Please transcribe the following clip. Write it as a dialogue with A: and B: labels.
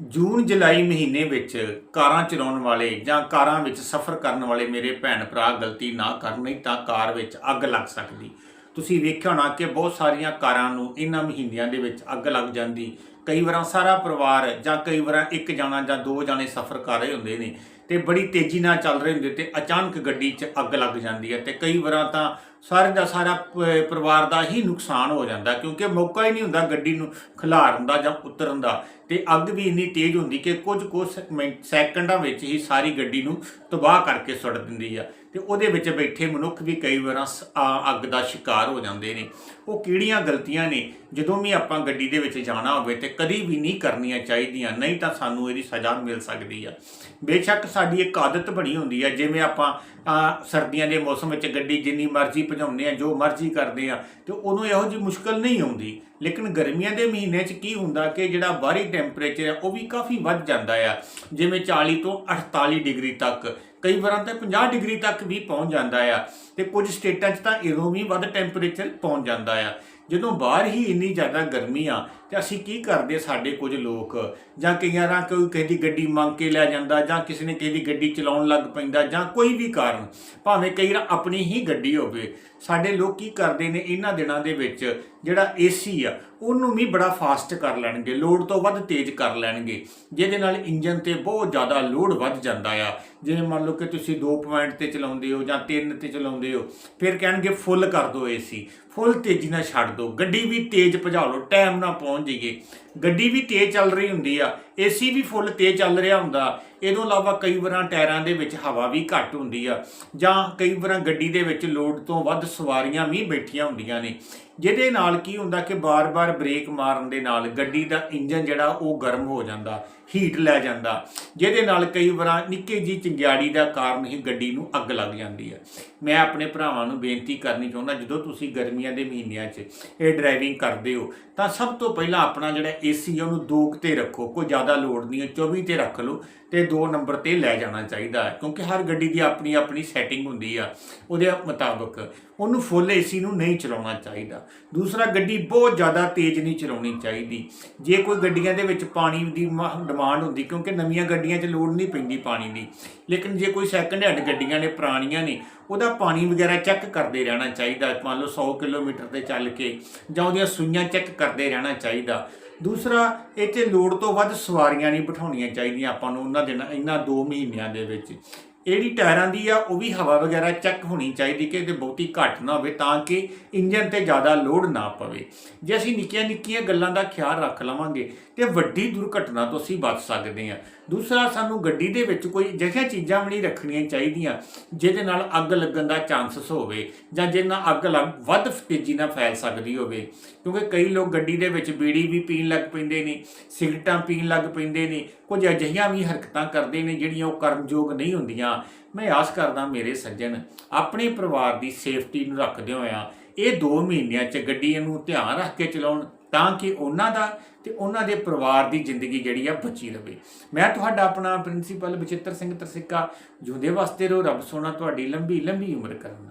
A: ਜੂਨ, ਜੁਲਾਈ ਮਹੀਨੇ ਵਿੱਚ ਕਾਰਾਂ ਚਲਾਉਣ ਵਾਲੇ ਜਾਂ ਕਾਰਾਂ ਵਿੱਚ ਸਫ਼ਰ ਕਰਨ ਵਾਲੇ ਮੇਰੇ ਭੈਣ ਭਰਾ ਗਲਤੀ ਨਾ ਕਰਨ, ਨਹੀਂ ਤਾਂ ਕਾਰ ਵਿੱਚ ਅੱਗ ਲੱਗ ਸਕਦੀ। ਤੁਸੀਂ ਵੇਖਿਆ ਹੋਣਾ ਕਿ ਬਹੁਤ ਸਾਰੀਆਂ ਕਾਰਾਂ ਨੂੰ ਇਹਨਾਂ ਮਹੀਨਿਆਂ ਦੇ ਵਿੱਚ ਅੱਗ ਲੱਗ ਜਾਂਦੀ। ਕਈ ਵਾਰਾਂ ਸਾਰਾ ਪਰਿਵਾਰ ਜਾਂ ਕਈ ਵਾਰਾਂ ਇੱਕ ਜਾਣਾ ਜਾਂ ਦੋ ਜਾਣੇ ਸਫ਼ਰ ਕਰ ਰਹੇ ਹੁੰਦੇ ਨੇ ਤੇ ਬੜੀ ਤੇਜ਼ੀ ਨਾਲ ਚੱਲ ਰਹੇ ਹੁੰਦੇ ਤੇ ਅਚਾਨਕ ਗੱਡੀ 'ਚ ਅੱਗ ਲੱਗ ਜਾਂਦੀ ਹੈ ਤੇ ਕਈ ਵਾਰਾਂ ਤਾਂ ਸਾਰੇ ਦਾ ਸਾਰਾ ਪਰਿਵਾਰ ਦਾ ਹੀ ਨੁਕਸਾਨ ਹੋ ਜਾਂਦਾ, ਕਿਉਂਕਿ ਮੌਕਾ ਹੀ ਨਹੀਂ ਹੁੰਦਾ ਗੱਡੀ ਨੂੰ ਖਿਲਾਰਨ ਦਾ ਜਾਂ ਉਤਰਨ ਦਾ। ਤੇ ਅੱਗ ਵੀ ਇੰਨੀ ਤੇਜ਼ ਹੁੰਦੀ ਕਿ ਕੁਝ ਕੁ ਮਿੰਟ ਸੈਕਿੰਡਾਂ ਵਿੱਚ ਹੀ ਸਾਰੀ ਗੱਡੀ ਨੂੰ ਤਬਾਹ ਕਰਕੇ ਸੁੱਟ ਦਿੰਦੀ ਆ। ਤੇ ਉਹਦੇ ਵਿੱਚ ਬੈਠੇ ਮਨੁੱਖ ਵੀ ਕਈ ਵਾਰ ਸ- ਅੱਗ ਦਾ ਸ਼ਿਕਾਰ ਹੋ ਜਾਂਦੇ ਨੇ। ਉਹ ਕਿਹੜੀਆਂ ਗਲਤੀਆਂ ਨੇ? ਜਦੋਂ ਵੀ ਆਪਾਂ ਗੱਡੀ ਦੇ ਵਿੱਚ ਜਾਣਾ ਹੋਵੇ ਤੇ ਕਦੀ ਵੀ ਨਹੀਂ ਕਰਨੀਆਂ ਚਾਹੀਦੀਆਂ, ਨਹੀਂ ਤਾਂ ਸਾਨੂੰ ਇਹਦੀ ਸਜ਼ਾ ਮਿਲ ਸਕਦੀ ਆ। ਬੇਸ਼ੱਕ ਸਾਡੀ ਇੱਕ ਆਦਤ ਬਣੀ ਹੁੰਦੀ ਹੈ ਜਿਵੇਂ ਆਪਾਂ ਸਰਦੀਆਂ ਦੇ ਮੌਸਮ ਵਿੱਚ ਗੱਡੀ ਜਿੰਨੀ ਮਰਜ਼ੀ ਭਜਾਉਂਦੇ ਆ, ਜੋ ਮਰਜ਼ੀ ਕਰਦੇ ਆ, ਤੇ ਉਹਨੂੰ ਇਹੋ ਜਿਹੀ ਮੁਸ਼ਕਲ ਨਹੀਂ ਆਉਂਦੀ। ਲੇਕਿਨ ਗਰਮੀਆਂ ਦੇ ਮਹੀਨੇ 'ਚ ਕੀ ਹੁੰਦਾ ਕਿ ਜਿਹੜਾ ਬਾਹਰੀ ਟੈਂਪਰੇਚਰ ਹੈ ਉਹ ਵੀ ਕਾਫੀ ਵੱਧ ਜਾਂਦਾ ਆ। ਜਿਵੇਂ 40 ਤੋਂ 48 ਡਿਗਰੀ ਤੱਕ, ਕਈ ਵਾਰਾਂ ਤਾਂ 50 ਡਿਗਰੀ ਤੱਕ ਵੀ ਪਹੁੰਚ ਜਾਂਦਾ ਆ। ਤੇ ਕੁਝ ਸਟੇਟਾਂ 'ਚ ਤਾਂ ਇਦੋਂ ਵੀ ਵੱਧ ਟੈਂਪਰੇਚਰ ਪਹੁੰਚ ਜਾਂਦਾ ਆ। ਜਦੋਂ ਬਾਹਰ ਹੀ ਇੰਨੀ ਜ਼ਿਆਦਾ ਗਰਮੀ ਆ, ਤੇ ਅਸੀਂ ਕੀ ਕਰਦੇ ਸਾਡੇ ਕੁਝ ਲੋਕ? ਜਾਂ ਕਈਆਂ ਰਾਂ ਕੋਈ ਕਿਸੇ ਦੀ ਗੱਡੀ ਮੰਗ ਕੇ ਲੈ ਜਾਂਦਾ, ਜਾਂ ਕਿਸੇ ਨੇ ਕਿਸੇ ਦੀ ਗੱਡੀ ਚਲਾਉਣ ਲੱਗ ਪੈਂਦਾ, ਜਾਂ ਕੋਈ ਵੀ ਕਾਰਨ, ਭਾਵੇਂ ਕਈ ਵਾਰ ਆਪਣੀ ਹੀ ਗੱਡੀ ਹੋਵੇ। ਸਾਡੇ ਲੋਕ ਕੀ ਕਰਦੇ ਨੇ ਇਹਨਾਂ ਦਿਨਾਂ ਦੇ ਵਿੱਚ, ਜਿਹੜਾ ਏਸੀ ਆ, ਉਹਨੂੰ ਵੀ ਬੜਾ ਫਾਸਟ ਕਰ ਲੈਣਗੇ ਲੋਡ ਤੋਂ ਵੱਧ ਤੇਜ਼ ਕਰ ਲੈਣਗੇ, ਜਿਹਦੇ ਨਾਲ ਇੰਜਨ ਤੇ ਬਹੁਤ ਜ਼ਿਆਦਾ ਲੋਡ ਵੱਧ ਜਾਂਦਾ ਆ। ਜਿਵੇਂ ਮੰਨ ਲਓ ਕਿ ਤੁਸੀਂ 2 ਪੁਆਇੰਟ ਤੇ ਚਲਾਉਂਦੇ ਹੋ ਜਾਂ 3 ਤੇ ਚਲਾਉਂਦੇ ਹੋ ਫਿਰ ਕਹਿਣਗੇ ਫੁੱਲ ਕਰ ਦਿਓ ਏਸੀ। ਫੁੱਲ ਤੇਜ਼ੀ ਨਾਲ ਛੱਡ ਦਿਓ ਗੱਡੀ ਵੀ ਤੇਜ਼ ਭਜਾ ਲਓ, ਟਾਈਮ ਨਾਲ ਪਹੁੰਚ ਜਾਈਏ। ਗੱਡੀ ਵੀ ਤੇਜ਼ ਚੱਲ ਰਹੀ ਹੁੰਦੀ ਆ। ਏਸੀ ਵੀ ਫੁੱਲ ਤੇਜ਼ ਚੱਲ ਰਿਹਾ ਹੁੰਦਾ। ਇਹ ਤੋਂ ਇਲਾਵਾ ਕਈ ਵਾਰਾਂ ਟਾਇਰਾਂ ਦੇ ਵਿੱਚ ਹਵਾ ਵੀ ਘੱਟ ਹੁੰਦੀ ਆ। ਜਾਂ ਕਈ ਵਾਰਾਂ ਗੱਡੀ ਦੇ ਵਿੱਚ ਲੋਡ ਤੋਂ ਵੱਧ ਸਵਾਰੀਆਂ ਵੀ ਬੈਠੀਆਂ ਹੁੰਦੀਆਂ ਨੇ। ਜਿਹਦੇ ਨਾਲ ਕੀ ਹੁੰਦਾ ਕਿ ਬਾਰ-ਬਾਰ ਬ੍ਰੇਕ ਮਾਰਨ ਦੇ ਨਾਲ ਗੱਡੀ ਦਾ ਇੰਜਨ ਜਿਹੜਾ, ਉਹ ਗਰਮ ਹੋ ਜਾਂਦਾ ਹੀਟ ਲੈ ਜਾਂਦਾ। ਜਿਹਦੇ ਨਾਲ ਕਈ ਵਾਰਾਂ ਨਿੱਕੇ ਜੀ ਚੰਗਿਆੜੀ ਦਾ ਕਾਰਨ ਹੀ ਗੱਡੀ ਨੂੰ ਅੱਗ ਲੱਗ ਜਾਂਦੀ ਹੈ ਮੈਂ ਆਪਣੇ ਭਰਾਵਾਂ ਨੂੰ ਬੇਨਤੀ ਕਰਨੀ ਚਾਹੁੰਦਾ, ਜਦੋਂ ਤੁਸੀਂ ਗਰਮੀਆਂ ਦੇ ਮਹੀਨਿਆਂ 'ਚ ਇਹ ਡਰਾਈਵਿੰਗ ਕਰਦੇ ਹੋ, ਤਾਂ ਸਭ ਤੋਂ ਪਹਿਲਾਂ ਆਪਣਾ ਜਿਹੜਾ ਏਸੀ ਹੈ ਉਹਨੂੰ ਦੋ ਤੇ ਰੱਖੋ, ਕੋਈ ਜ਼ਿਆਦਾ ਲੋਡ ਨਹੀਂ ਹੈ 24 ਤੇ ਰੱਖ ਲਓ ਤੇ 2 ਨੰਬਰ ਤੇ ਲੈ ਜਾਣਾ ਚਾਹੀਦਾ ਹੈ, ਕਿਉਂਕਿ ਹਰ ਗੱਡੀ ਦੀ ਆਪਣੀ ਆਪਣੀ ਸੈਟਿੰਗ ਹੁੰਦੀ ਆ ਉਹਦੇ ਮੁਤਾਬਕ, ਉਹਨੂੰ ਫੁੱਲ ਏਸੀ ਨੂੰ ਨਹੀਂ ਚਲਾਉਣਾ ਚਾਹੀਦਾ। ਦੂਸਰਾ, ਗੱਡੀ ਬਹੁਤ ਜ਼ਿਆਦਾ ਤੇਜ਼ ਨਹੀਂ ਚਲਾਉਣੀ ਚਾਹੀਦੀ। ਜੇ ਕੋਈ ਗੱਡੀਆਂ ਦੇ ਵਿੱਚ ਪਾਣੀ ਦੀ ਡਿਮਾਂਡ ਹੁੰਦੀ, ਕਿਉਂਕਿ ਨਵੀਆਂ ਗੱਡੀਆਂ 'ਚ ਲੋੜ ਨਹੀਂ ਪੈਂਦੀ ਪਾਣੀ ਦੀ, ਲੇਕਿਨ ਜੇ ਕੋਈ ਸੈਕੰਡ ਹੈਂਡ ਗੱਡੀਆਂ ਨੇ, ਪੁਰਾਣੀਆਂ ਨੇ, ਉਹਦਾ ਪਾਣੀ ਵਗੈਰਾ ਚੈੱਕ ਕਰਦੇ ਰਹਿਣਾ ਚਾਹੀਦਾ, ਮੰਨ ਲਓ 100 ਕਿਲੋਮੀਟਰ ਤੇ ਚੱਲ ਕੇ ਜਾਂ ਉਹਦੀਆਂ ਸੂਈਆਂ ਚੈੱਕ ਕਰਦੇ ਰਹਿਣਾ ਚਾਹੀਦਾ। ਦੂਸਰਾ, ਇਹ 'ਤੇ ਲੋੜ ਤੋਂ ਵੱਧ ਸਵਾਰੀਆਂ ਨਹੀਂ ਬਿਠਾਉਣੀਆਂ ਚਾਹੀਦੀਆਂ ਆਪਾਂ ਨੂੰ ਉਹਨਾਂ ਦਿਨਾਂ ਇਹਨਾਂ 2 ਮਹੀਨਿਆਂ ਦੇ ਵਿੱਚ। ਜਿਹੜੀ ਟਾਇਰਾਂ ਦੀ ਆ, ਉਹ ਵੀ ਹਵਾ ਵਗੈਰਾ ਚੈੱਕ ਹੋਣੀ ਚਾਹੀਦੀ ਕਿ ਤੇ ਬਹੁਤੀ ਘੱਟ ਨਾ ਹੋਵੇ ਤਾਂ ਕਿ ਇੰਜਨ ਤੇ ਜ਼ਿਆਦਾ ਲੋਡ ਨਾ ਪਵੇ। ਜੇ ਅਸੀਂ ਨਿੱਕੀਆਂ ਨਿੱਕੀਆਂ ਗੱਲਾਂ ਦਾ ਖਿਆਲ ਰੱਖ ਲਵਾਂਗੇ ਤੇ ਵੱਡੀ ਦੁਰਘਟਨਾ ਤੋਂ ਅਸੀਂ ਬਚ ਸਕਦੇ ਹਾਂ। ਦੂਸਰਾ, ਸਾਨੂੰ ਗੱਡੀ ਦੇ ਵਿੱਚ ਕੋਈ ਅਜਿਹੀਆਂ ਚੀਜ਼ਾਂ ਵੀ ਨਹੀਂ ਰੱਖਣੀਆਂ ਚਾਹੀਦੀਆਂ, ਜਿਹਦੇ ਨਾਲ ਅੱਗ ਲੱਗਣ ਦਾ ਚਾਂਸਸ ਹੋਵੇ ਜਾਂ ਜਿਹਦੇ ਨਾਲ ਅੱਗ ਲੱਗ ਵੱਧ ਤੇਜ਼ੀ ਨਾਲ ਫੈਲ ਸਕਦੀ ਹੋਵੇ। ਕਿਉਂਕਿ ਕਈ ਲੋਕ ਗੱਡੀ ਦੇ ਵਿੱਚ ਬੀੜੀ ਵੀ ਪੀਣ ਲੱਗ ਪੈਂਦੇ ਨੇ, ਸਿਗਰਟਾਂ ਪੀਣ ਲੱਗ ਪੈਂਦੇ ਨੇ, ਕੁਝ ਅਜਿਹੀਆਂ ਵੀ ਹਰਕਤਾਂ ਕਰਦੇ ਨੇ ਜਿਹੜੀਆਂ ਉਹ ਕਰਨਯੋਗ ਨਹੀਂ ਹੁੰਦੀਆਂ। ਮੈਂ ਆਸ ਕਰਦਾ ਮੇਰੇ ਸੱਜਣ, ਆਪਣੇ ਪਰਿਵਾਰ ਦੀ ਸੇਫਟੀ ਨੂੰ ਰੱਖਦੇ ਹੋਇਆ ਇਹ 2 ਮਹੀਨਿਆਂ 'ਚ ਗੱਡੀ ਨੂੰ ਧਿਆਨ ਰੱਖ ਕੇ ਚਲਾਉਣ ਤਾਂ ਕਿ ਉਹਨਾਂ ਦਾ ਤੇ ਉਹਨਾਂ ਦੇ ਪਰਿਵਾਰ ਦੀ ਜ਼ਿੰਦਗੀ ਜਿਹੜੀ ਆ ਬਚੀ ਰਵੇ। ਮੈਂ ਤੁਹਾਡਾ ਆਪਣਾ ਪ੍ਰਿੰਸੀਪਲ ਬਚਿੱਤਰ ਸਿੰਘ ਤਰਸਿੱਕਾ ਜੁਦੇ ਵਾਸਤੇ ਰੋ ਰੱਬ ਸੋਨਾ ਤੁਹਾਡੀ ਲੰਬੀ ਲੰਬੀ ਉਮਰ ਕਰਨ।